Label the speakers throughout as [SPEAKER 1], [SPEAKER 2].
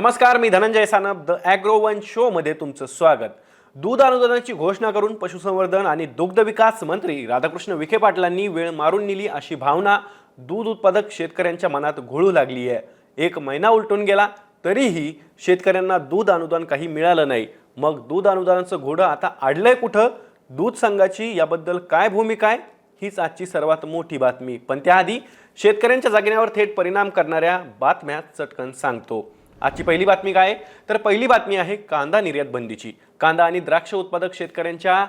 [SPEAKER 1] नमस्कार मी Dhananjay Sanap the agro one शोमध्ये तुमचं स्वागत. दूध अनुदानाची घोषणा करून पशुसंवर्धन आणि दुग्ध विकास मंत्री राधाकृष्ण विखे पाटलांनी वेळ मारून नेली अशी भावना दूध उत्पादक शेतकऱ्यांच्या मनात घोळू लागली आहे. एक महिना उलटून गेला तरीही शेतकऱ्यांना दूध अनुदान काही मिळालं नाही. मग दूध अनुदानाचं घोडं आता आडलंय कुठं? दूध संघाची याबद्दल काय भूमिका आहे? हीच आजची सर्वात मोठी बातमी. पण त्याआधी शेतकऱ्यांच्या जागिन्यावर थेट परिणाम करणाऱ्या बातम्या चटकन सांगतो. आजची पहिली बातमी काय? तर पहिली बातमी आहे कांदा निर्यात बंदीची. कांदा आणि द्राक्ष उत्पादक शेतकऱ्यांच्या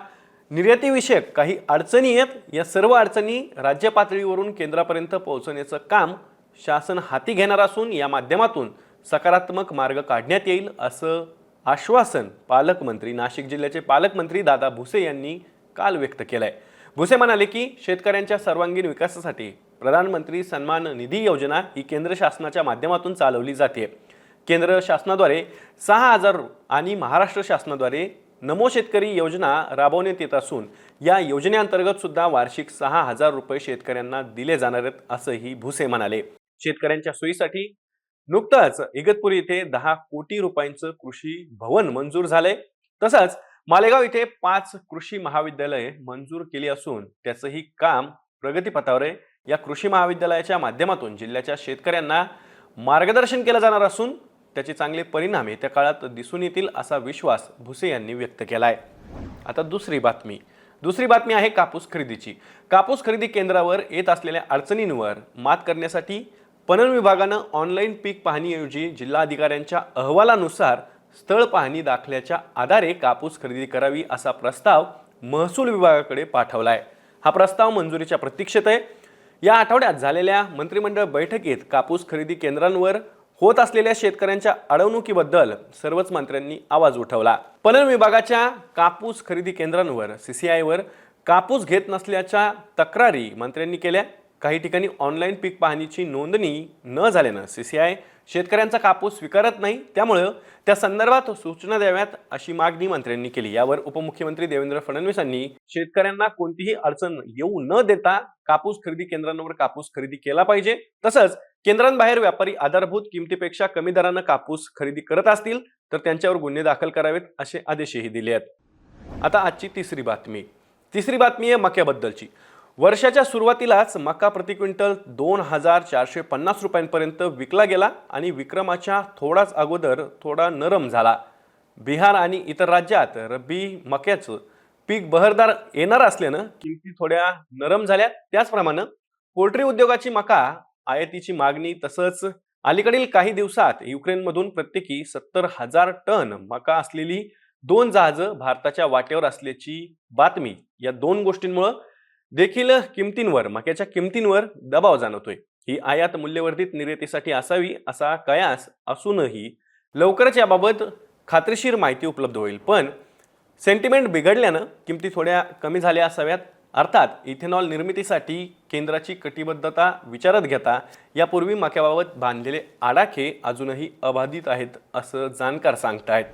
[SPEAKER 1] निर्यातीविषयक काही अडचणी आहेत. या सर्व अडचणी राज्य पातळीवरून केंद्रापर्यंत पोहोचवण्याचं काम शासन हाती घेणार असून या माध्यमातून सकारात्मक मार्ग काढण्यात येईल असं आश्वासन पालकमंत्री नाशिक जिल्ह्याचे पालकमंत्री दादा भुसे यांनी काल व्यक्त केलं आहे भुसे म्हणाले की शेतकऱ्यांच्या सर्वांगीण विकासासाठी प्रधानमंत्री सन्मान निधी योजना ही केंद्र शासनाच्या माध्यमातून चालवली जाते. केंद्र शासनाद्वारे सहा हजार आणि महाराष्ट्र शासनाद्वारे नमो शेतकरी योजना राबवण्यात येत असून या योजनेअंतर्गत सुद्धा वार्षिक सहा हजार रुपये शेतकऱ्यांना दिले जाणार आहेत असंही भुसे म्हणाले. शेतकऱ्यांच्या सोयीसाठी नुकतंच इगतपुरी इथे दहा कोटी रुपयांचं कृषी भवन मंजूर झालंय. तसंच मालेगाव इथे पाच कृषी महाविद्यालये मंजूर केली असून त्याचंही काम प्रगतीपथावर आहे. या कृषी महाविद्यालयाच्या माध्यमातून जिल्ह्याच्या शेतकऱ्यांना मार्गदर्शन केलं जाणार असून त्याचे चांगले परिणाम येत्या काळात दिसून येतील असा विश्वास भुसे यांनी व्यक्त केला आहे आता दुसरी बातमी. दुसरी बातमी आहे कापूस खरेदीची. कापूस खरेदी केंद्रावर येत असलेल्या अडचणींवर मात करण्यासाठी पणन विभागानं ऑनलाईन पीक पाहणीऐवजी जिल्हाधिकाऱ्यांच्या अहवालानुसार स्थळ पाहणी दाखल्याच्या आधारे कापूस खरेदी करावी असा प्रस्ताव महसूल विभागाकडे पाठवला आहे हा प्रस्ताव मंजुरीच्या प्रतीक्षेत आहे. या आठवड्यात झालेल्या मंत्रिमंडळ बैठकीत कापूस खरेदी केंद्रांवर होत असलेल्या शेतकऱ्यांच्या अडवणुकीबद्दल सर्वच मंत्र्यांनी आवाज उठवला. पणन विभागाच्या कापूस खरेदी केंद्रांवर सीसीआयवर कापूस घेत नसल्याच्या तक्रारी मंत्र्यांनी केल्या. काही ठिकाणी ऑनलाईन पीक पाहणीची नोंदणी न झाल्यानं सीसीआय शेतकऱ्यांचा कापूस स्वीकारत नाही. त्यामुळं त्या संदर्भात सूचना द्याव्यात अशी मागणी मंत्र्यांनी केली. यावर उपमुख्यमंत्री देवेंद्र फडणवीसांनी शेतकऱ्यांना कोणतीही अडचण येऊ न देता कापूस खरेदी केंद्रांवर कापूस खरेदी केला पाहिजे. तसंच केंद्रांबाहेर व्यापारी आधारभूत किमतीपेक्षा कमी दरानं कापूस खरेदी करत असतील तर त्यांच्यावर गुन्हे दाखल करावेत असे आदेशही दिले आहेत. आता आजची तिसरी बातमी. तिसरी बातमी आहे मक्याबद्दलची. वर्षाच्या सुरुवातीलाच मका प्रति क्विंटल दोन हजार चारशे पन्नास रुपयांपर्यंत विकला गेला आणि विक्रमाच्या थोडाच अगोदर थोडा नरम झाला. बिहार आणि इतर राज्यात रब्बी मक्याचं पीक बहरदार येणार असल्यानं किमती थोड्या नरम झाल्या. त्याचप्रमाणे पोल्ट्री उद्योगाची मका आयातीची मागणी तसंच अलीकडील काही दिवसात युक्रेनमधून प्रत्येकी सत्तर हजार टन मका असलेली दोन जहाजं भारताच्या वाटेवर असल्याची बातमी या दोन गोष्टींमुळं देखील किमतींवर मक्याच्या किमतींवर दबाव जाणवतोय. ही आयात मूल्यवर्धित निर्यातीसाठी असावी असा कयास असूनही लवकरच याबाबत खात्रीशीर माहिती उपलब्ध होईल. पण सेंटिमेंट बिघडल्यानं किमती थोड्या कमी झाल्या असाव्यात. अर्थात इथेनॉल निर्मितीसाठी केंद्राची कटिबद्धता विचारात घेता यापूर्वी मक्याबाबत बांधलेले आडाखे अजूनही अबाधित आहेत असं जाणकार सांगतायत.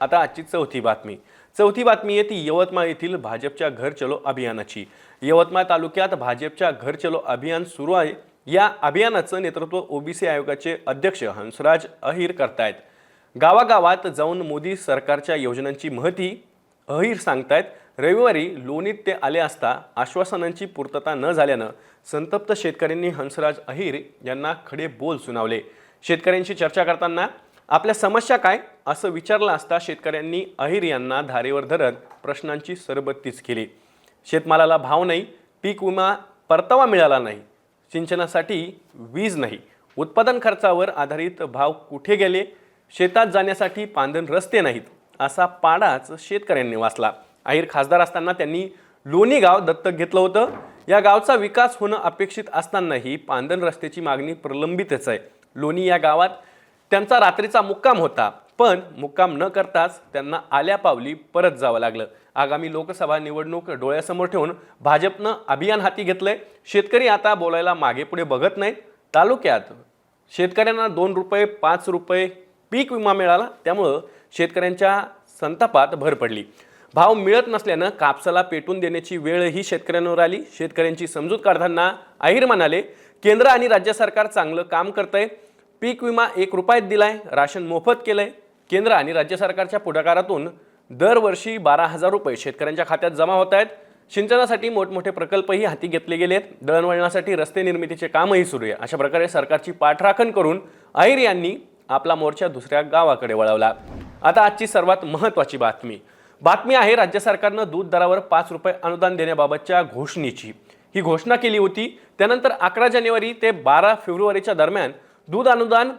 [SPEAKER 1] आता आजची चौथी बातमी. चौथी बातमी आहे ती यवतमाळ येथील भाजपच्या घर चलो अभियानाची. यवतमाळ तालुक्यात भाजपच्या घर चलो अभियान सुरू आहे. या अभियानाचं नेतृत्व ओबीसी आयोगाचे अध्यक्ष हंसराज अहिर करतायत. गावागावात जाऊन मोदी सरकारच्या योजनांची महती अहिर सांगतायत. रविवारी लोणीत ते आले असता आश्वासनांची पूर्तता न झाल्यानं संतप्त शेतकऱ्यांनी हंसराज अहिर यांना खडे बोल सुनावले. शेतकऱ्यांशी चर्चा करताना आपल्या समस्या काय? असं विचारलं असता शेतकऱ्यांनी अहिर यांना धारेवर धरत प्रश्नांची सरबत्तीच केली. शेतमालाला भाव नाही पीक विमा परतावा मिळाला नाही सिंचनासाठी वीज नाही उत्पादन खर्चावर आधारित भाव कुठे गेले शेतात जाण्यासाठी पांधन रस्ते नाहीत असा पाडाच शेतकऱ्यांनी वाचला. अहिर खासदार असताना त्यांनी लोणी गाव दत्तक घेतलं होतं. या गावचा विकास होणं अपेक्षित असतानाही पांदन रस्त्याची मागणी प्रलंबितच आहे. लोणी या गावात त्यांचा रात्रीचा मुक्काम होता पण मुक्काम न करताच त्यांना आल्या पावली परत जावं लागलं. आगामी लोकसभा निवडणूक डोळ्यासमोर ठेवून भाजपनं अभियान हाती घेतलंय. शेतकरी आता बोलायला मागे पुढे बघत नाहीत. तालुक्यात शेतकऱ्यांना दोन रुपये पाच रुपये पीक विमा मिळाला त्यामुळं शेतकऱ्यांच्या संतापात भर पडली. भाव मिळत नसल्यानं कापसाला पेटून देण्याची वेळही शेतकऱ्यांवर आली. शेतकऱ्यांची समजूत काढताना अहिर म्हणाले केंद्र आणि राज्य सरकार चांगलं काम करतंय. पीक विमा एक रुपयात दिलाय राशन मोफत केलंय. केंद्र आणि राज्य सरकारच्या पुढाकारातून दरवर्षी बारा हजार रुपये शेतकऱ्यांच्या खात्यात जमा होत आहेत. सिंचनासाठी मोठमोठे प्रकल्पही हाती घेतले गेलेत. दळणवळणासाठी रस्ते निर्मितीचे कामही सुरू आहे. अशा प्रकारे सरकारची पाठराखण करून अहिर यांनी आपला मोर्चा दुसऱ्या गावाकडे वळवला. आता आजची सर्वात महत्त्वाची बातमी. बातमी आहे राज्य सरकारनं दूध दरावर पाच रुपये अनुदान देण्याबाबतच्या घोषणेची. ही घोषणा केली होती. त्यानंतर अकरा जानेवारी ते बारा फेब्रुवारीच्या दरम्यान दूध अनुदान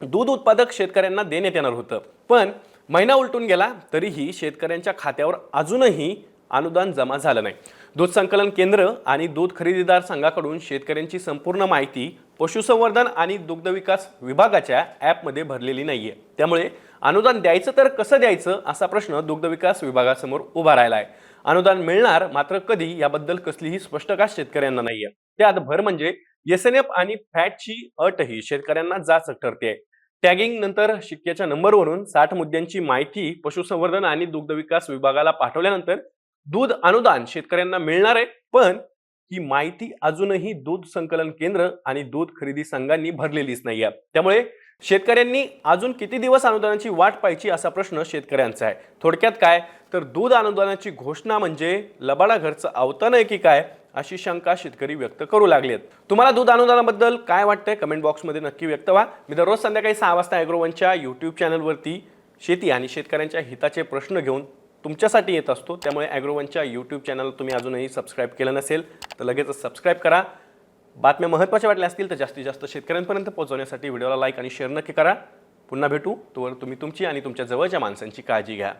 [SPEAKER 1] दूध उत्पादक शेतकऱ्यांना देण्यात येणार होतं. पण महिना उलटून गेला तरीही शेतकऱ्यांच्या खात्यावर अजूनही अनुदान जमा झालं नाही. दूध संकलन केंद्र आणि दूध खरेदीदार संघाकडून शेतकऱ्यांची संपूर्ण माहिती पशुसंवर्धन आणि दुग्धविकास विभागाच्या ॲपमध्ये भरलेली नाही आहे त्यामुळे अनुदान द्यायचं तर कसं द्यायचं असा प्रश्न दुग्धविकास विभागासमोर उभा राहिला आहे अनुदान मिळणार मात्र कधी याबद्दल कसलीही स्पष्टता शेतकऱ्यांना नाहीये. त्यात भर म्हणजे एस एन एफ आणि फॅटची अटही शेतकऱ्यांना जाचक ठरते टॅगिंग नंतर शिक्क्याच्या नंबरवरून साठ मुद्द्यांची माहिती पशुसंवर्धन आणि दुग्धविकास विभागाला पाठवल्यानंतर दूध अनुदान शेतकऱ्यांना मिळणार आहे पण ही माहिती अजूनही दूध संकलन केंद्र आणि दूध खरेदी संघांनी भरलेलीच नाही त्यामुळे शेतकऱ्यांनी अजून किती दिवस अनुदानाची वाट पाहायची असा प्रश्न शेतकऱ्यांचा आहे? थोडक्यात काय? तर दूध अनुदानाची घोषणा म्हणजे लबाडा घरचं अवतन आहे की काय अशी शंका शेतकरी व्यक्त करू लागलेत. तुम्हाला दूध अनुदानाबद्दल काय वाटतंय? कमेंट बॉक्समध्ये नक्की व्यक्त व्हा. मी दररोज संध्याकाळी सहा वाजता ॲग्रोवनच्या यूट्यूब चॅनलवरती शेती आणि शेतकऱ्यांच्या हिताचे प्रश्न घेऊन तुमच्यासाठी येत असतो. त्यामुळे ॲग्रोवनच्या यूट्यूब चॅनल तुम्ही अजूनही सबस्क्राईब केलं नसेल तर लगेचच सबस्क्राईब करा. बातम्या महत्त्वाच्या वाटल्या असतील तर जास्तीत जास्त शेतकऱ्यांपर्यंत पोहोचवण्यासाठी व्हिडिओला लाईक आणि शेअर नक्की करा. पुन्हा भेटू. तोवर तुम्ही तुमची आणि तुमच्या जवळच्या माणसांची काळजी घ्या.